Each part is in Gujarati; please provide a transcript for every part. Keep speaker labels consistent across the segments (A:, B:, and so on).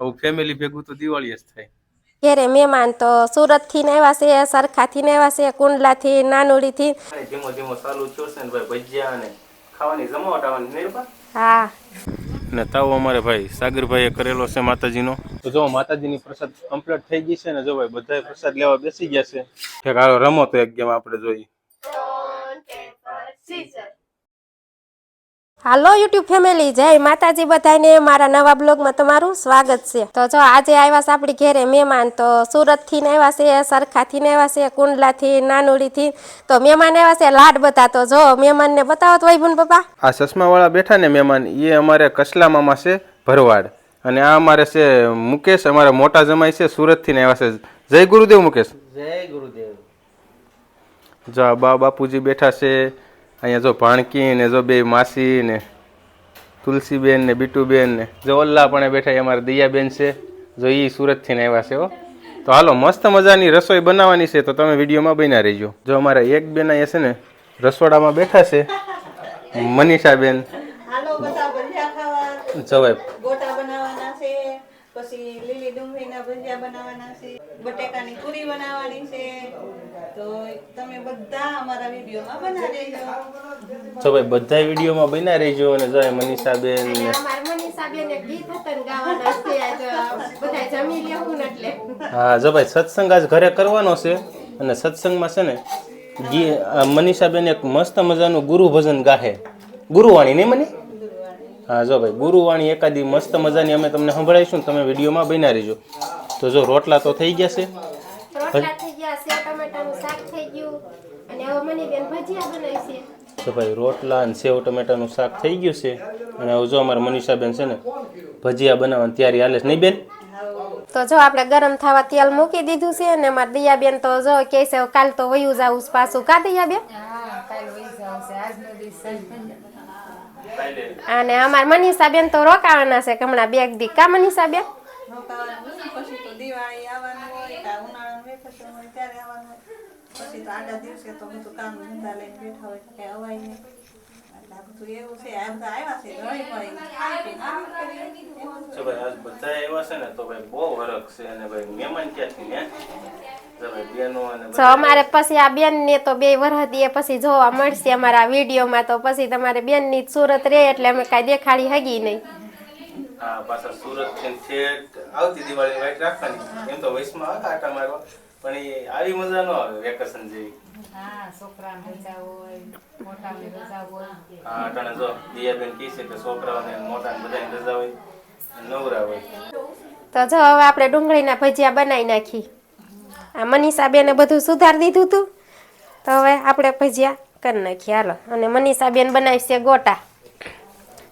A: આવું ફેમિલી ભેગું તો દિવાળી જ થાય.
B: ઘેરે મહેમાન તો સુરતથી ને આવ્યા છે સરખાથી ને આવ્યા છે કુંડલા થી
A: ધીમો ધીમો ચાલુ થયો છે ને ભાઈ ભજીયા ને ખાવાની જમાવટ આવવાની નહીં
B: હા.
A: ને તાવ અમારે ભાઈ સાગરભાઈએ કરેલો છે માતાજીનો. તો જો માતાજીની પ્રસાદ કમ્પ્લીટ થઈ ગઈ છે ને જો ભાઈ બધાય પ્રસાદ લેવા બેસી ગયા છે. ઠેક હાલો રમો તો એક ગેમ આપણે જોઈ
B: હાલો યુટ્યુબ ફેમિલી જય માતાજી બધાને. મારા નવા બ્લોગમાં તમારું સ્વાગત છે. તો જો આજે આવ્યા છે આપણી ઘેરે મહેમાન તો સુરતથી ને આવ્યા છે સરખાથી ને આવ્યા છે કુંડલાથી નાનુડીથી. તો મહેમાન આવ્યા છે લાડ બધા. તો જો મહેમાનને બતાવો તો ભાઈ પપ્પા.
A: આ ચશ્માવાળા બેઠા ને મહેમાન એ અમારે કસલા મામા છે ભરવાડ. અને આ અમારે છે મુકેશ અમારા મોટા જમાઈ છે સુરતથી ને આવ્યા છે. જય ગુરુદેવ મુકેશ.
C: જય ગુરુદેવ.
A: જો બા બાપુજી બેઠા છે અહીંયા જો ભાણકી ને જો બે માસી ને તુલસીબેન ને બીટુબેન ને જો ઓલ્લા પણ બેઠા એ અમારા દૈયાબેન છે જો એ સુરતથી ને આવ્યા છે હો. તો હાલો મસ્ત મજાની રસોઈ બનાવવાની છે તો તમે વિડીયોમાં બન્યા રહેજો. જો અમારા એક બેન અહીંયા છે ને રસોડામાં બેઠા છે મનીષાબેન.
D: હાલો બધા ભજીયા ખાવા
A: જવાય
D: ગોટા બનાવવાના છે પછી લીલી ડુંગળીના ભજીયા બનાવવાના છે બટેકાની પૂરી બનાવવાની છે. તો તમે બધા અમારા વિડીયોમાં બના રહેજો.
A: તો ભાઈ બધા વિડીયોમાં બના રહેજો અને જો મનીષાબેન. ને
B: અમારા મનીષાબેને ગીત હતા ગાવાના છે બધા જમી લેવું એટલે.
A: હા જો ભાઈ સત્સંગ આજ ઘરે કરવાનો છે અને સત્સંગમાં છે ને મનીષાબેન એક મસ્ત મજાનું ગુરુ ભજન ગાહે. ગુરુવાણી નહીં મની? હા જો ભાઈ ગુરુવાણી એકાદી મસ્ત મજાની અમે તમને સંભળાવીશું તમે વિડીયોમાં બના રહીજો. તો જો રોટલા તો થઈ ગયા છે.
B: રોટલા થઈ ગયા સેવ ટમેટાનું શાક થઈ ગયું અને હવે મની બેન ભજીયા બનાવી છે.
A: તો ભાઈ રોટલા અને સેવ ટમેટાનું શાક થઈ ગયું છે. અને હવે જો અમારા મનીષાબેન છે ને ભજીયા બનાવવાની તૈયારી હાલે છે. નહીં બેન?
B: તો જો આપણે ગરમ થવા તેલ મૂકી દીધું છે અને અમારા દિયાબેન તો જો કે છે કાલ તો વયું જાવું પાછું. કા દિયાબેન? હા કાલ વયું જાવું છે.
D: આજનો દિવસે તો અમાર મનીષા હોય તો એવું છે હમણાં બેગ છે.
A: તો ભાઈ આજ બધા એવા છે ને, તો ભાઈ બહુ વરખ છે અને ભાઈ મહેમાન ક્યાંથી તો
B: અમારે પછી આ બેન ને તો બે વરહ દીએ પછી જોવા મળશે અમારા વિડીયોમાં તો પછી તમારે બેનની સુરત રહે એટલે અમે કાંઈ દેખાડી હગી નહીં.
A: હા પાછા સુરતથી આવતી દિવાળી વાઈટ રાખવાની. એમ તો વૈશમાં આવે આટા મારવા. પણ એ આવી મજા ન આવે વેકેશન જેવી.
E: હા છોકરાને રજા હોય મોટાને રજા હોય.
A: હા અટાણે જો દિયાબેન કહે છે કે છોકરાઓને મોટા બધાને રજા હોય નવરા હોય.
B: તો જો હવે આપણે ડુંગળીના ભજીયા બનાવી નાખી. આ મનીષાબેને બધું સુધારી દીધું હતું તો હવે આપણે ભજીયા કરી નાખીએ. હાલો. અને મનીષાબેન બનાવશે ગોટા.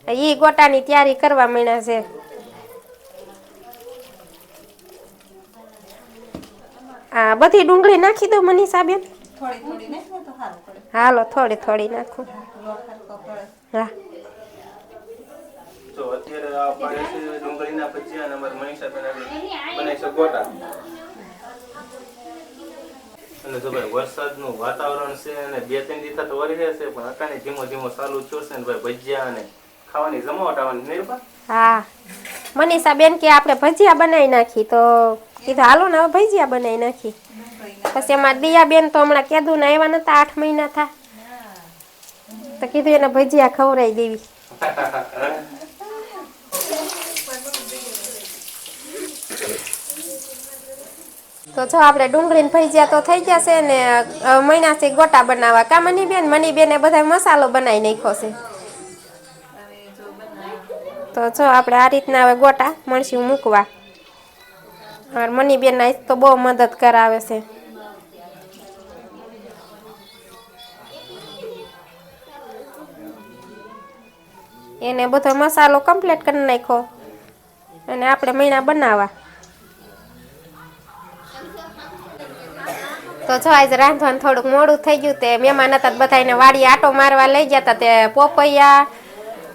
B: એ ગોટાની તૈયારી કરવા માંડ્યા છે. આ બધી ડુંગળી નાખી દો મનીષાબેન.
D: થોડી થોડી નાખીએ તો સારું પડે.
B: હાલો થોડી થોડી નાખું. હા.
A: તો અત્યારે આ પાડે છે ડુંગળીના ભજીયા અને અમારી મનીષાબેન બનાવી છે ગોટા. અને જો ભાઈ વરસાદનું વાતાવરણ છે અને બે ત્રણ દિવસ તો વરી રહેશે પણ અટાણે ધીમો ધીમો ચાલુ થયો છે ને ભાઈ ભજીયા અને ખાવાની જમાવટ આવવાની નહીં
B: હા. મનીષા બેન કે આપણે ભજીયા બનાવી નાખી તો કીધું હાલો ને હવે ભજીયા બનાવી નાખી પછી અમારા દિયાબેન તો હમણાં કીધું ને આવ્યા નતા આઠ મહિના થા. તો કીધું એને ભજીયા ખવડાવી દેવી. તો જો આપણે ડુંગળીને ભજીયા તો થઈ ગયા છે ને મહિનાથી ગોટા બનાવવા. કા મની બેન મની બેને બધા મસાલો બનાવી નાખ્યો છે. તો જો આપણે આ રીતના હવે ગોટા મણસી મૂકવા. મનીબેન મની બેન તો બહુ મદદ કરાવે છે. એને બધો મસાલો કમ્પ્લીટ કરી નાખ્યો. અને આપણે મહિના બનાવવા. તો જો આજે રાંધવાનું થોડુંક મોડું થઈ ગયું તે મહેમાન હતા તો બધાને વાડી આટો મારવા લઈ ગયા હતા. તે પોપૈયા,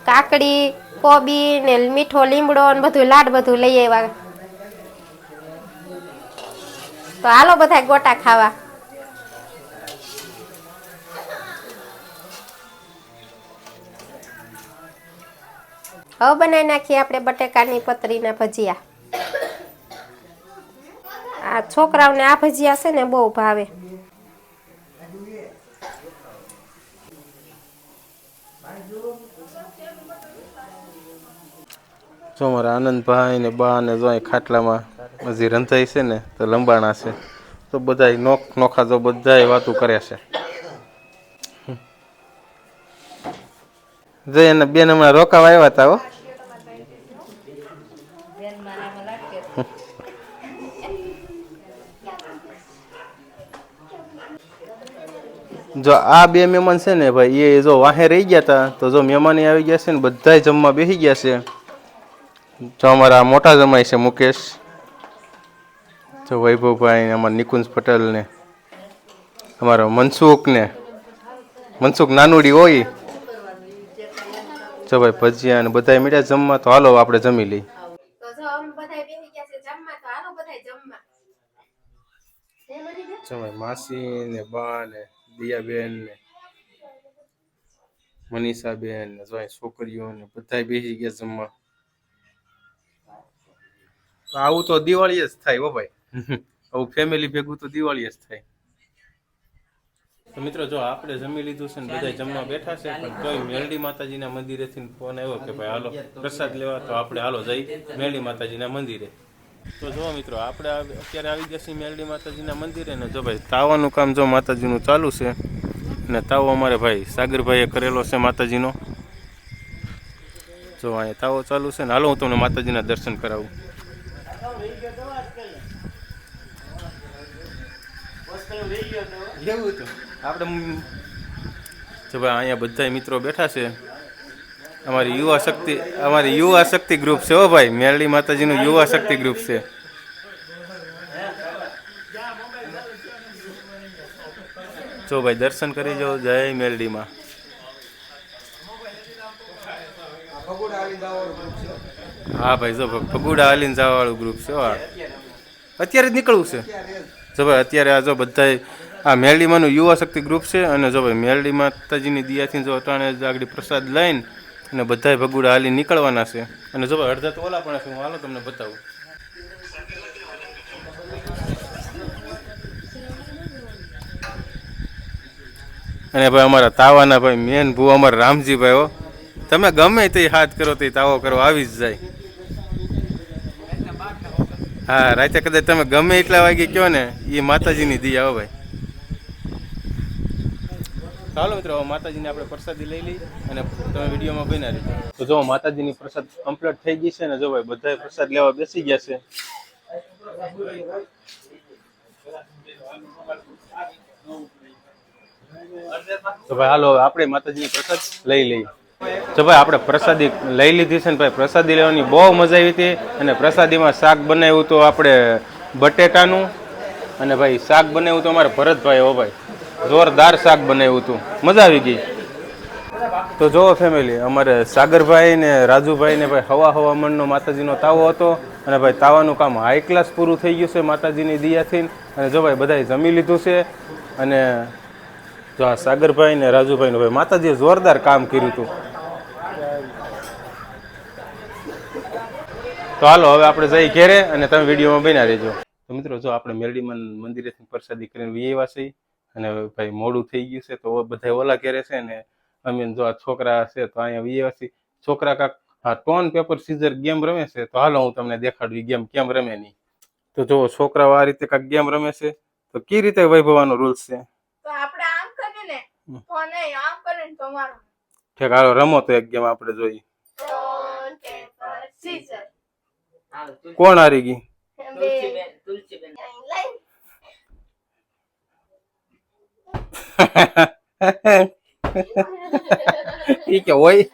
B: કાકડી, કોબી ને મીઠો લીમડો ને બધું લાડ બધું લઈ આવ્યા. તો હાલો બધા ગોટા ખાવા. હવે બનાવી નાખીએ આપણે બટેકાની પતરીના ભજીયા. આ છોકરાઓને આ ભજીયા છે ને બહુ ભાવે.
A: જો મારા આનંદભાઈ ને બા ને જો ખાટલામાં હજી રંધાઈ છે ને, તો લંબાણા છે. તો બધાય નોખ નોખા જો બધા વાતું કરે છે. જય એને બેન હમણાં રોકાવા આવ્યા હતા હો. જો આ બે મહેમાન છે ને ભાઈ એ જો વાહે રહી ગયા હતા તો જો મહેમાન આવી ગયા છે ને બધાય જમવા બેસી ગયા છે. જો અમારા મોટા જમાઈ છે મુકેશ જો વૈભવભાઈ ને અમારા નિકુંજ પટેલ ને અમારો મનસુખ ને મનસુખ નાનુડી હોય. જો ભાઈ ભજીયા ને બધાય મીઠા જમવા તો હાલો આપણે જમી લઈ
B: બધા બધા
A: માસી ને બા ને દિયાબેન ને મનીષાબેન ને જો અહીં છોકરીઓ ને બેસી ગયા જમવા આવું તો દિવાળી જ થાય હો ભાઈ આવું ફેમિલી ભેગું તો દિવાળી જ થાય તો મિત્રો જો આપણે જમી લીધું છે ને બધા જમવા બેઠા છે પણ તોય મેલડી માતાજીના મંદિરેથી ફોન આવ્યો કે ભાઈ હાલો પ્રસાદ લેવા તો આપણે હાલો જઈ મેલડી માતાજીના મંદિરે. તો જો મિત્રો આપણે અત્યારે આવી ગયા છીએ મેરડી માતાજીના મંદિરે ને જો ભાઈ તાવાનું કામ જો માતાજીનું ચાલુ છે ને તાવો અમારે ભાઈ સાગરભાઈએ કરેલો છે માતાજીનો. જો અહીંયા તાવો ચાલુ છે ને હાલો હું તમને માતાજીના દર્શન કરાવું. આપણે જો ભાઈ અહીંયા બધા મિત્રો બેઠા છે. અમારી યુવા શક્તિ, અમારી યુવા શક્તિ ગ્રુપ છે હો ભાઈ. મેરડી માતાજીનું યુવા શક્તિ ગ્રુપ છે. જો ભાઈ, દર્શન કરી જાઓ. જય મેરડીમાં. હા ભાઈ, જો ભાઈ ફગુડા હાલીને જવા વાળું ગ્રુપ છે અત્યારે જ નીકળવું છે. જો ભાઈ, અત્યારે આ જો બધાય, આ મેરડીમાંનું યુવા શક્તિ ગ્રુપ છે અને જો ભાઈ, મેરડી માતાજીની દિયાથી જો અટાણે આગળ પ્રસાદ લઈને અને બધાય ભગુડા હાલી નીકળવાના છે. અને જો અડધા તો ઓલા પણ છે, હું હાલો તમને બતાવું. અને ભાઈ અમારા તાવાના ભાઈ મેન ભૂ અમારા રામજીભાઈ હો. તમે ગમે તે હાથ કરો તે તાવો કરો, આવી જ જાય. હા, રાતે કદાચ તમે ગમે એટલા વાગે કહો ને એ માતાજીની દી હો ભાઈ. ચાલો મિત્રો માતાજીને આપણે પ્રસાદી લઈ લઈ અને તમે વિડીયોમાં બના રહી તો જો માતાજીની પ્રસાદ કમ્પ્લીટ થઈ ગઈ છે ને જો ભાઈ બધા પ્રસાદ લેવા બેસી ગયા છે. તો ભાઈ હાલો, આપણે માતાજીની પ્રસાદ લઈ લઈએ. તો ભાઈ આપણે પ્રસાદી લઈ લીધી છે ને ભાઈ, પ્રસાદી લેવાની બહુ મજા આવી હતી અને પ્રસાદીમાં શાક બનાવ્યું તો આપણે બટેટાનું. અને ભાઈ શાક બનાવ્યું તો અમારે ભરતભાઈ, હો ભાઈ. જોરદાર શાક બનાવ્યું હતું. મજા આવી ગઈ. તો જો ફેમિલી અમારે સાગરભાઈ ને રાજુભાઈ ને ભાઈ હવા હવા મણનો માતાજીનો તાવો હતો અને ભાઈ તાવાનું કામ હાઈ ક્લાસ પૂરું થઈ ગયું છે માતાજીની દિયાથી અને જો ભાઈ બધાએ જમી લીધું છે અને જો આ સાગરભાઈ ને રાજુભાઈ ભાઈ માતાજીએ જોરદાર કામ કર્યું હતું. તો હાલો, હવે આપણે જઈ ઘેરે અને તમે વિડીયોમાં બન્યા રહેજો. તો મિત્રો, જો આપણે મેરડીમાં મંદિરેથી પ્રસાદી કરીને વિયેવા છીએ. અને ભાઈ મોડું થઈ ગયું છે તો બધા ઓલા ઘેરે છે ને અમે જો આ છોકરા છે તો અહીંયા વિવાસી છીએ છોકરા કાંક હા ટોન પેપર સીઝર ગેમ રમે છે તો હાલો હું તમને દેખાડું એ ગેમ કેમ રમે નહીં. તો જો છોકરાઓ આ રીતે કાંઈક ગેમ રમે છે તો કઈ રીતે વૈભવાનો રૂલ્સ છે?
C: તો આપણે આમ કરીને ફોન આમ કરીને તમારો
A: ઠીક હાલો રમો તો એક ગેમ આપણે જોઈએ.
C: Stone paper scissor.
A: કોણ હારી ગઈ?
C: બે લાઈન
A: ઈ કે હોય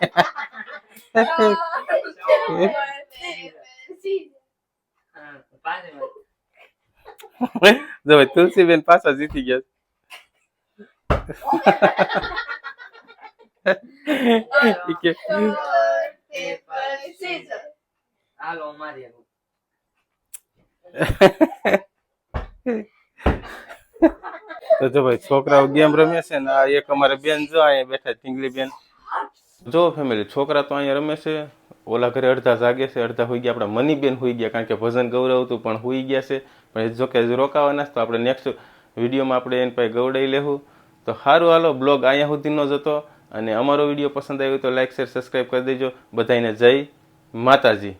A: જો ભાઈ તુલસીબેન પાછા જીતી ગયા કે
F: હાલો મારી.
A: તો જો ભાઈ, છોકરાઓ ગેમ રમે છે ને, આ એક અમારે બેન જો અહીંયા બેઠા ટીંગલી બેન. જો ફેમિલી છોકરા તો અહીંયા રમે છે. ઓલા ઘરે અડધા જાગે છે, અડધા હોઈ ગયા. આપણા મનીબેન હોઈ ગયા, કારણ કે ભજન ગૌરવતું પણ હોઈ ગયા છે. પણ જો કે રોકાવાના તો આપણે નેક્સ્ટ વિડીયોમાં આપણે એને પાસે ગૌડાઈ લેવું તો સારું હાલો, બ્લોગ અહીંયા સુધીનો જ હતો અને અમારો વીડિયો પસંદ આવ્યો તો લાઇક શેર સબસ્ક્રાઈબ કરી દેજો. બધાને જય માતાજી.